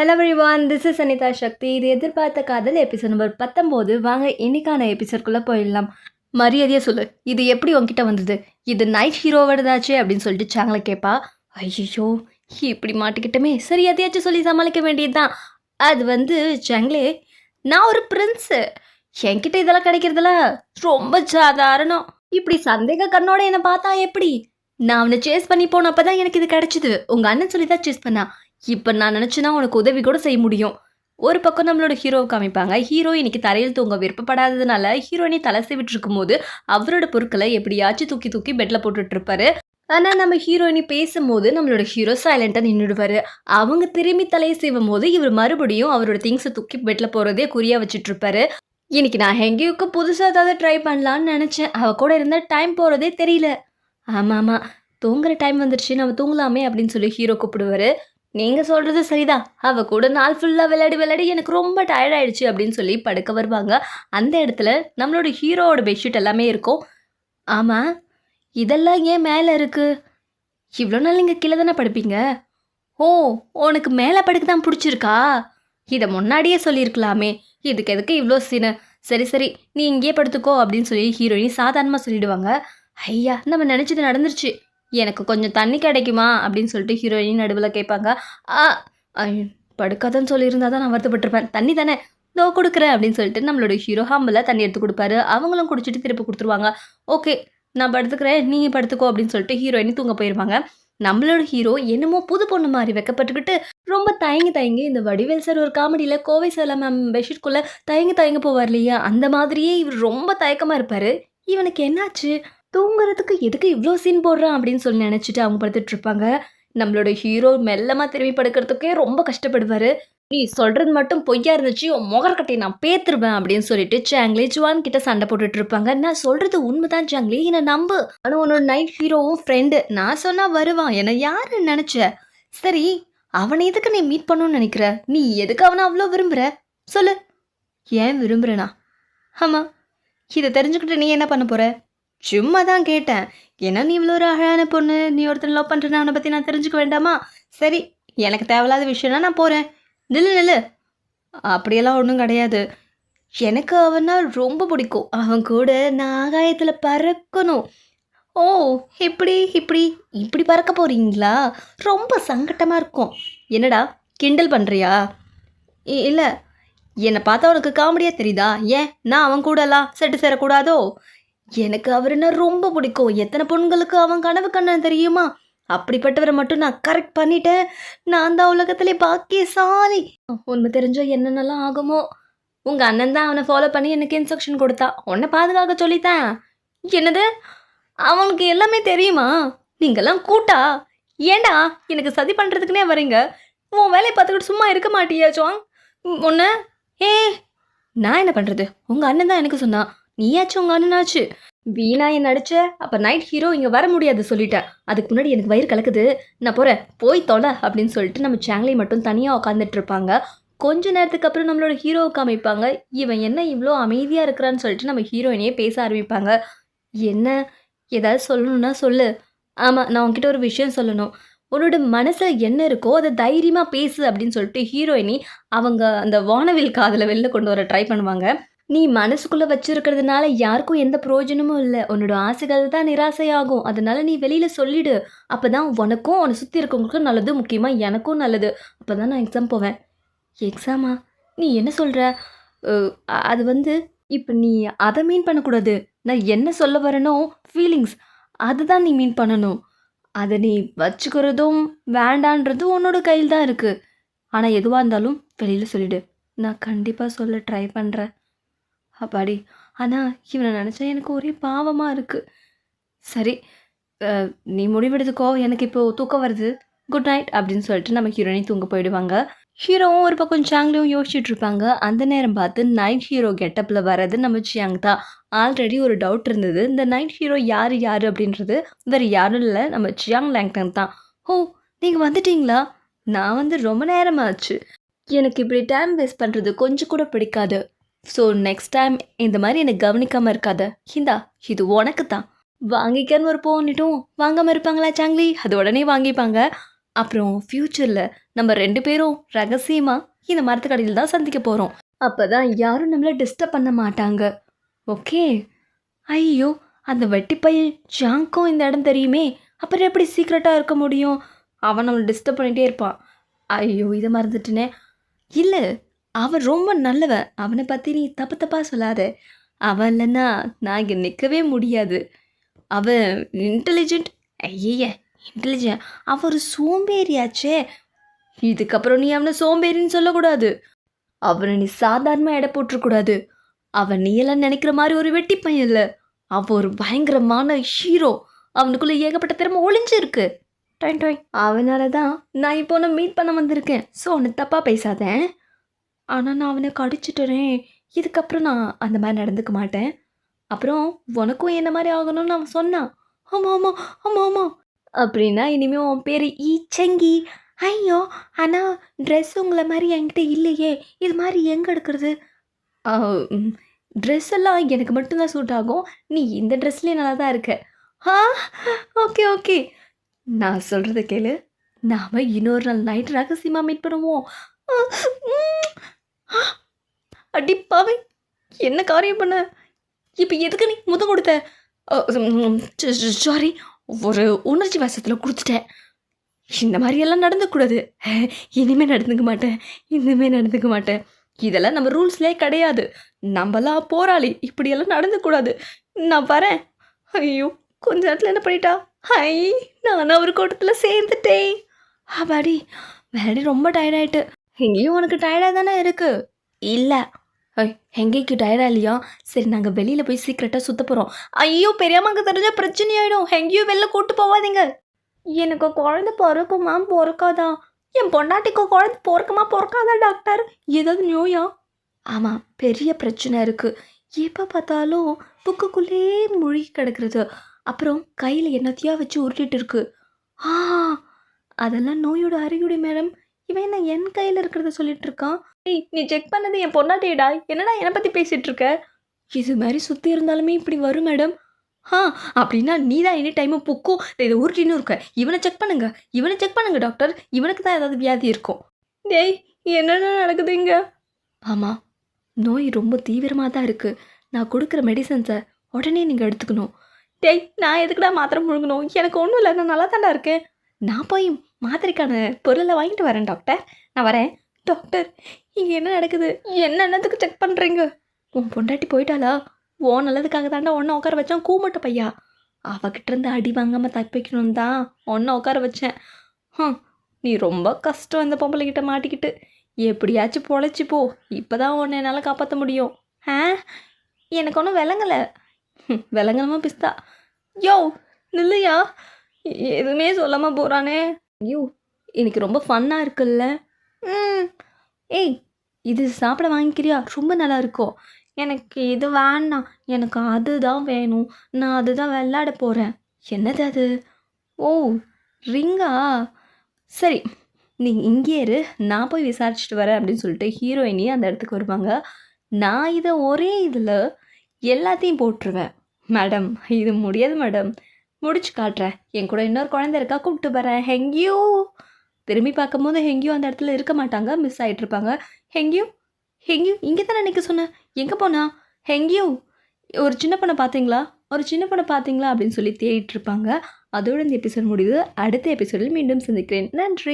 Hello everyone this is Anitha Sakthi இது எதிர்பார்த்த காதல் எபிசோட் நம்பர் பத்தொம்போது வாங்க இன்னைக்கான எபிசோட்குள்ளே போயிடலாம். மரியாதையாக சொல்லு இது எப்படி உங்ககிட்ட வந்தது? இது நைட் ஹீரோவோடதாச்சே அப்படின்னு சொல்லிட்டு சாங்களை கேட்பா ஐயோ இப்படி மாட்டிக்கிட்டமே. சரி எதையாச்சும் சொல்லி சமாளிக்க வேண்டியதுதான். அது வந்து சாங்களே நான் ஒரு பிரின்ஸு என்கிட்ட இதெல்லாம் கிடைக்கிறதுல ரொம்ப சாதாரணம். இப்படி சந்தேக கண்ணோட என்னை பார்த்தா எப்படி? நான் அவனை சேஸ் பண்ணி போனப்போ தான் எனக்கு இது கிடைச்சிது. உங்கள் அண்ணன் சொல்லி தான் சேஸ் பண்ணா. இப்போ நான் நினச்சினா உனக்கு உதவி கூட செய்ய முடியும். ஒரு பக்கம் நம்மளோட ஹீரோவை காமிப்பாங்க. ஹீரோ இன்னைக்கு தரையில் தூங்க விருப்பப்படாததுனால ஹீரோயினி தலை சீவிட்டு போது அவரோட பொருட்களை எப்படியாச்சும் தூக்கி தூக்கி பெட்டில் போட்டுட்டு இருப்பாரு. ஆனால் நம்ம ஹீரோயினி பேசும்போது நம்மளோட ஹீரோ சைலண்ட்டாக நின்றுடுவார் அவங்க திரும்பி தலையை செய்யும் போது இவர் மறுபடியும் அவரோட திங்ஸை தூக்கி பெட்டில் போகிறதே குறியாக வச்சுட்ருப்பாரு இன்றைக்கி இன்னைக்கு நான் ஹெங்கியுக்கு புதுசாக ஏதாவது ட்ரை பண்ணலான்னு நினச்சேன். அவள் கூட இருந்தால் டைம் போகிறதே தெரியல. ஆமாம் ஆமாம் தூங்குற டைம் வந்துருச்சு. நம்ம தூங்கலாமே அப்படின்னு சொல்லி ஹீரோ கூப்பிடுவாரு. நீங்கள் சொல்கிறது சரிதான். அவள் கூட நாள் ஃபுல்லாக விளையாடி விளையாடி எனக்கு ரொம்ப டயர்ட் ஆயிடுச்சு அப்படின்னு சொல்லி படுக்க வருவாங்க. அந்த இடத்துல நம்மளோட ஹீரோவோட பெட்ஷீட் எல்லாமே இருக்கும். ஆமாம் இதெல்லாம் ஏன் மேலே இருக்குது இவ்வளோ நாள் நீங்கள் கீழே தானே படுப்பீங்க? ஓ உனக்கு மேலே படுக்க தான் பிடிச்சிருக்கா? இதை முன்னாடியே சொல்லியிருக்கலாமே. இதுக்கு எதுக்கு இவ்வளோ சீனு? சரி சரி நீ இங்கேயே படுத்துக்கோ அப்படின்னு சொல்லி ஹீரோயின் சாதாரணமாக சொல்லிடுவாங்க. ஐயா நம்ம நினச்சது நடந்துருச்சு. எனக்கு கொஞ்சம் தண்ணி கிடைக்குமா? அப்படின்னு சொல்லிட்டு ஹீரோயின் நடுவில் கேட்பாங்க. ஆ படுக்காதன்னு சொல்லியிருந்தா தான் நான் வருத்தப்பட்டிருப்பேன். தண்ணி தானே? தோ கொடுக்குறேன் அப்படின்னு சொல்லிட்டு நம்மளோட ஹீரோ ஹாம்பில் தண்ணி எடுத்து கொடுப்பாரு. அவங்களும் குடிச்சிட்டு திருப்பி கொடுத்துருவாங்க. ஓகே நான் படுத்துக்கிறேன். நீங்கள் படுத்துக்கோ அப்படின்னு சொல்லிட்டு ஹீரோயினி தூங்க போயிடுவாங்க நம்மளோட ஹீரோ என்னமோ புது பொண்ணு மாதிரி வெக்கப்பட்டுக்கிட்டு ரொம்ப தயங்கி தயங்கி இந்த வடிவேல் சார் ஒரு காமெடியில் கோவை சார் மேம் பெட்ஷீட்குள்ளே தயங்கி தயங்க போவார் இல்லையா? அந்த மாதிரியே இவர் ரொம்ப தயக்கமாக இருப்பார். இவனுக்கு என்னாச்சு? தூங்குறதுக்கு எதுக்கு இவ்வளோ சீன் போடுறான் அப்படின்னு சொல்லி நினச்சிட்டு அவங்க படுத்துட்டு இருப்பாங்க. நம்மளோட ஹீரோ மெல்லமாக திரும்பி படுக்கிறதுக்கே ரொம்ப கஷ்டப்படுவார். நீ சொல்கிறது மட்டும் பொய்யா இருந்துச்சு உன் முகர்கட்டையை நான் பேத்துருவேன் அப்படின்னு சொல்லிட்டு சாங்லி ஜுவான் கிட்ட சண்டை போட்டுட்டு இருப்பாங்க. நான் சொல்கிறது உண்மைதான் சாங்லி என்னை நம்பு. ஆனால் உன்னோட நைட் ஹீரோவும் ஃப்ரெண்டு நான் சொன்னால் வருவான் என்னை யாருன்னு நினச்ச? சரி அவனை எதுக்கு நீ மீட் பண்ணணும்னு நினைக்கிற? நீ எதுக்கு அவனை அவ்வளோ விரும்புகிற சொல்லு. ஏன் விரும்புகிறேனா ஆமாம் இதை தெரிஞ்சுக்கிட்டு நீ என்ன பண்ண போகிற சும்மா தான் கேட்டேன். ஏன்னா நீ இவ்வளோ ஒரு அழகான பொண்ணு நீ ஒருத்தன் லவ் பண்ணுறேன்னு அவனை பற்றி நான் தெரிஞ்சுக்க வேண்டாமா? சரி எனக்கு தேவையில்லாத விஷயம்னா நான் போகிறேன் நில்லு நில்லு. அப்படியெல்லாம் ஒன்றும் கிடையாது. எனக்கு அவனா ரொம்ப பிடிக்கும். அவன் கூட நான் ஆகாயத்தில் பறக்கணும். ஓ இப்படி இப்படி இப்படி பறக்க போகிறீங்களா ரொம்ப சங்கட்டமாக இருக்கும். என்னடா கிண்டல் பண்ணுறியா இல்லை. என்னை பார்த்தா உனக்கு காமெடியாக தெரியுதா? ஏன்? நான் அவன் கூடலாம் செட்டு சேரக்கூடாதோ? எனக்கு அவருன்னா ரொம்ப பிடிக்கும். எத்தனை பொண்களுக்கு அவன் கனவு கண்ணன் தெரியுமா? அப்படிப்பட்டவரை மட்டும் நான் கரெக்ட் பண்ணிட்டேன். நான் தான் உலகத்திலே பாக்கியசாலி. உண்மை தெரிஞ்சோ என்னென்னலாம் ஆகுமோ? உங்கள் அண்ணன் தான் அவனை ஃபாலோ பண்ணி எனக்கு இன்ஸ்ட்ரக்ஷன் கொடுத்தா. உன்னை பாதுகாக்க சொல்லித்தான். என்னது? அவனுக்கு எல்லாமே தெரியுமா? நீங்கெல்லாம் கூட்டா? ஏண்டா எனக்கு சதி பண்ணுறதுக்குனே வரீங்க? உன் வேலையை பார்த்துக்கிட்டு சும்மா இருக்க மாட்டியா ஜோங் ஒன்று ஏ நான் என்ன பண்ணுறது உங்கள் அண்ணன் தான் எனக்கு சொன்னான். நீயாச்சும் உங்கள் அண்ணனாச்சு. வீணா என் நடிச்ச அப்போ நைட் ஹீரோ இங்கே வர முடியாது சொல்லிட்டேன் அதுக்கு முன்னாடி எனக்கு வயிறு கலக்குது. நான் போகிறேன் போய் தொலை அப்படின்னு சொல்லிட்டு நம்ம சேங்லி மட்டும் தனியாக உட்காந்துட்டு இருப்பாங்க. கொஞ்ச நேரத்துக்கு அப்புறம் நம்மளோட ஹீரோவுக்கு காமிப்பாங்க இவன் என்ன இவ்வளோ அமைதியாக இருக்கிறான்னு சொல்லிட்டு நம்ம ஹீரோயினையே பேச ஆரம்பிப்பாங்க. என்ன? ஏதாவது சொல்லணும்னா சொல்லு. ஆமாம் நான் உன்கிட்ட ஒரு விஷயம் சொல்லணும். உன்னோட மனசில் என்ன இருக்கோ அதை தைரியமாக பேசு அப்படின்னு சொல்லிட்டு ஹீரோயினி அவங்க அந்த வானவில் காதில் வெளில கொண்டு வர ட்ரை பண்ணுவாங்க. நீ மனசுக்குள்ளே வச்சுருக்கிறதுனால யாருக்கும் எந்த பிரயோஜனமும் இல்லை. உன்னோட ஆசைகள் தான் நிராசையாகும். அதனால நீ வெளியில் சொல்லிடு. அப்போ தான் உனக்கும் உன்னை சுற்றி இருக்கவங்களுக்கும் நல்லது முக்கியமாக எனக்கும் நல்லது. அப்போ தான் நான் எக்ஸாம் போவேன். எக்ஸாமா நீ என்ன சொல்கிற அது வந்து இப்போ நீ அதை மீன் பண்ணக்கூடாது. நான் என்ன சொல்ல வரேனோ ஃபீலிங்ஸ் அதுதான் நீ மீன் பண்ணணும். அதை நீ வச்சுக்கிறதும் வேண்டான்றதும் உன்னோட கையில் தான் இருக்குது ஆனால் எதுவாக இருந்தாலும் வெளியில் சொல்லிடு. நான் கண்டிப்பாக சொல்ல ட்ரை பண்ணுறேன் அப்பாடி. ஆனால் இவனை நினச்சா எனக்கு ஒரே பாவமாக இருக்குது சரி நீ முடிவெடுத்துக்கோ. எனக்கு இப்போது தூக்கம் வருது. குட் நைட் அப்படின்னு சொல்லிட்டு நம்ம ஹீரோனி தூங்க போயிடுவாங்க. ஹீரோவும் ஒரு பக்கம் சாங்லையும் யோசிச்சுட்டு இருப்பாங்க அந்த நேரம் பார்த்து நைட் ஹீரோ கெட்டப்பில் வர்றது நம்ம சியாங் தான். ஆல்ரெடி ஒரு டவுட் இருந்தது. இந்த நைட் ஹீரோ யார் யார் அப்படின்றது வேறு யாரும் இல்லை. நம்ம சியாங் லேங்டன் தான். ஓ நீங்கள் வந்துட்டீங்களா? நான் வந்து ரொம்ப நேரமாச்சு. எனக்கு இப்படி டைம் வேஸ்ட் பண்ணுறது கொஞ்சம் கூட பிடிக்காது. ஸோ நெக்ஸ்ட் டைம் இந்த மாதிரி என்னை கவனிக்காமல் இருக்காத. இந்தா இது உனக்கு தான் வாங்கிக்கன்னு ஒரு போனிட்டும் வாங்காமல் இருப்பாங்களா சாங்லி அது உடனே வாங்கிப்பாங்க. அப்புறம் ஃப்யூச்சரில் நம்ம ரெண்டு பேரும் ரகசியமாக இந்த மரத்துக்கடையில் தான் சந்திக்க போகிறோம் அப்போ தான் யாரும் நம்மளை டிஸ்டர்ப் பண்ண மாட்டாங்க. ஓகே ஐயோ அந்த வெட்டிப்பையன் ஜாங்க்கும் இந்த இடம் தெரியுமே? அப்புறம் எப்படி சீக்ரெட்டாக இருக்க முடியும்? அவன் நம்மளை டிஸ்டர்ப் பண்ணிகிட்டே இருப்பான். ஐயோ இதை மறந்துட்டுனே. இல்லை அவன் ரொம்ப நல்லவன் அவனை பற்றி நீ தப்பு தப்பாக சொல்லாத. அவன் இல்லைன்னா நான் இங்கே நிற்கவே முடியாது. அவன் இன்டெலிஜென்ட் ஐய இன்டெலிஜென்ட் அவன் ஒரு சோம்பேறியாச்சே. இதுக்கப்புறம் நீ அவனை சோம்பேறின்னு சொல்லக்கூடாது. அவனை நீ சாதாரணமாக எடை போட்டுறக்கூடாது அவன் நீ எல்லாம் நினைக்கிற மாதிரி ஒரு வெட்டி பையன் இல்லை. அவன் ஒரு பயங்கரமான ஹீரோ அவனுக்குள்ளே ஏகப்பட்ட திறமை ஒளிஞ்சிருக்கு. டாய் டாய். அவனால தான் நான் இப்போ உன்னை மீட் பண்ண வந்திருக்கேன். ஸோ அவனை தப்பாக பேசாதேன் ஆனால் நான் அவனை கடிச்சிட்டுறேன். இதுக்கப்புறம் நான் அந்த மாதிரி நடந்துக்க மாட்டேன். அப்புறம் உனக்கும் என்ன மாதிரி ஆகணும்னு அவன் சொன்னான். ஆமாம் ஆமாம் ஆமாம் ஆமாம் அப்படின்னா இனிமேல் உன் பேர் ஈச்சங்கி. ஐயோ ஆனால் ட்ரெஸ் உங்களை மாதிரி என்கிட்ட இல்லையே. இது மாதிரி எங்கே எடுக்கிறது? ட்ரெஸ் எல்லாம் எனக்கு மட்டும்தான் சூட் ஆகும். நீ இந்த ட்ரெஸ்லேயே நல்லா தான் இருக்க. ஆ ஓகே ஓகே நான் சொல்கிறத கேளு. நாம் இன்னொரு நாள் நைட் ரகசியமாக மீட் பண்ணுவோம். அடி பாவை என்ன காரியம் பண்ண? இப்போ எதுக்கு நீ முத்தம் கொடுத்த? சாரி ஒரு உணர்ச்சி வசத்தில் கொடுத்துட்டேன் இந்த மாதிரியெல்லாம் நடந்துக்கூடாது. இனிமேல் நடந்துக்க மாட்டேன் இனிமேல் நடந்துக்க மாட்டேன். இதெல்லாம் நம்ம ரூல்ஸ்லேயே கிடையாது. நம்மலாம் போராளி இப்படியெல்லாம் நடந்துக்கூடாது. நான் வரேன். ஐயோ கொஞ்ச நேரத்தில் என்ன பண்ணிட்டா? ஐ நான் ஒரு கூட்டத்தில் சேர்ந்துட்டேன். அப்பாடி வேடி ரொம்ப டயர்டாயிட்டு எங்கேயும் உனக்கு டயர்டாக தானே இருக்கு? இல்லை. எங்கேக்கு டயர்டா இல்லையா? சரி நாங்கள் வெளியில் போய் சீக்கிரட்டாக சுத்த போகிறோம் ஐயோ பெரியம்மாக்கு தெரிஞ்ச பிரச்சனையாயிடும். எங்கேயும் வெளில கூட்டு போகாதீங்க எனக்கு குழந்தை பிறக்குமா? பிறக்காதா? என் பொண்டாட்டிக்கு குழந்தை பிறக்குமா? பிறக்காதா டாக்டர் ஏதாவது நோயா? ஆமாம் பெரிய பிரச்சனை இருக்குது எப்போ பார்த்தாலும் புக்குக்குள்ளே மூழ்கி கிடக்கிறது. அப்புறம் கையில் என்னத்தையா வச்சு உருட்டிட்டு இருக்கு. ஆ அதெல்லாம் நோயோட அறிகுறி மேடம் இவன் என்ன என் கையில் இருக்கிறத சொல்லிட்டு இருக்கான் ஏய் நீ செக் பண்ணது என் பொண்ணாட்டியடா என்னடா என்னை பற்றி பேசிகிட்டு இருக்க இது மாதிரி சுற்றி இருந்தாலுமே இப்படி வரும் மேடம் ஆ அப்படின்னா நீ தான் எனி டைமும் புக்கும் இதை உருட்டின்னு இருக்க. இவனை செக் பண்ணுங்க. இவனை செக் பண்ணுங்க டாக்டர் இவனுக்கு தான் ஏதாவது வியாதி இருக்கும். டேய் என்னென்ன நடக்குது இங்கே? ஆமாம் நோய் ரொம்ப தீவிரமாக தான் இருக்குது நான் கொடுக்குற மெடிசன்ஸை உடனே நீங்கள் எடுத்துக்கணும். டேய் நான் எதுக்குடா மாத்திரம் முழுங்கணும்? எனக்கு ஒன்றும் இல்லை நான் நல்லா தாண்டா இருக்கேன். நான் போய் மாத்திரைக்கான பொருளை வாங்கிட்டு வரேன் டாக்டர் நான் வரேன். டாக்டர் இங்கே என்ன நடக்குது? என்னென்னத்துக்கு செக் பண்ணுறீங்க உன் பொண்டாட்டி போயிட்டாளா? ஓ நல்லதுக்காக தாண்டா ஒன்றை உட்கார வச்சான் கூமட்ட பையா? அவகிட்ட இருந்து அடி வாங்காமல் தப்பிக்கணும் தான் ஒன்றை உட்கார வச்சேன். ஹம் நீ ரொம்ப கஷ்டம் இந்த பொம்பளைக்கிட்ட மாட்டிக்கிட்டு. எப்படியாச்சும் பொழைச்சி போ. இப்போ தான் உன்னை என்னால் காப்பாற்ற முடியும். ஆ? எனக்கு ஒன்றும் விளங்கலை. ஹம், பிஸ்தா. யோ நில்லையா? எதுவுமே சொல்லாமல் போகிறானே ஐயோ இன்னைக்கு ரொம்ப ஃபன்னாக இருக்குல்ல. ம். ஏய் இது சாப்பிட வாங்கிக்கிறியா? ரொம்ப நல்லா இருக்கும் எனக்கு இது வேண்டாம் எனக்கு அதுதான் வேணும். நான் அதுதான் விளையாட போகிறேன் என்னது அது? ஓ ரிங்கா? சரி நீ இங்கே இரு. நான் போய் விசாரிச்சுட்டு வரேன் அப்படின்னு சொல்லிட்டு ஹீரோயினி அந்த இடத்துக்கு வருவாங்க. நான் இதை ஒரே இதில் எல்லாத்தையும் போட்டுருவேன். மேடம் இது முடியாது மேடம். முடிச்சு காட்டுறேன். என் கூட இன்னொரு குழந்தை இருக்கா கூப்பிட்டு வரேன். ஹெங்கியூ? திரும்பி பார்க்கும்போது ஹெங்கியூ அந்த இடத்துல இருக்க மாட்டாங்க மிஸ் ஆகிட்டு இருப்பாங்க. ஹெங்கியூ? ஹெங்கியூ இங்கே தானே நிற்க சொன்னேன் எங்கே போனா? ஹெங்கியூ ஒரு சின்ன பொண்ணை பார்த்தீங்களா? ஒரு சின்ன பொண்ணை பார்த்தீங்களா? அப்படின்னு சொல்லி தேடிட்டு இருப்பாங்க. அதோட இந்த எபிசோட் முடியுது. அடுத்த எபிசோடில் மீண்டும் சந்திக்கிறேன். நன்றி.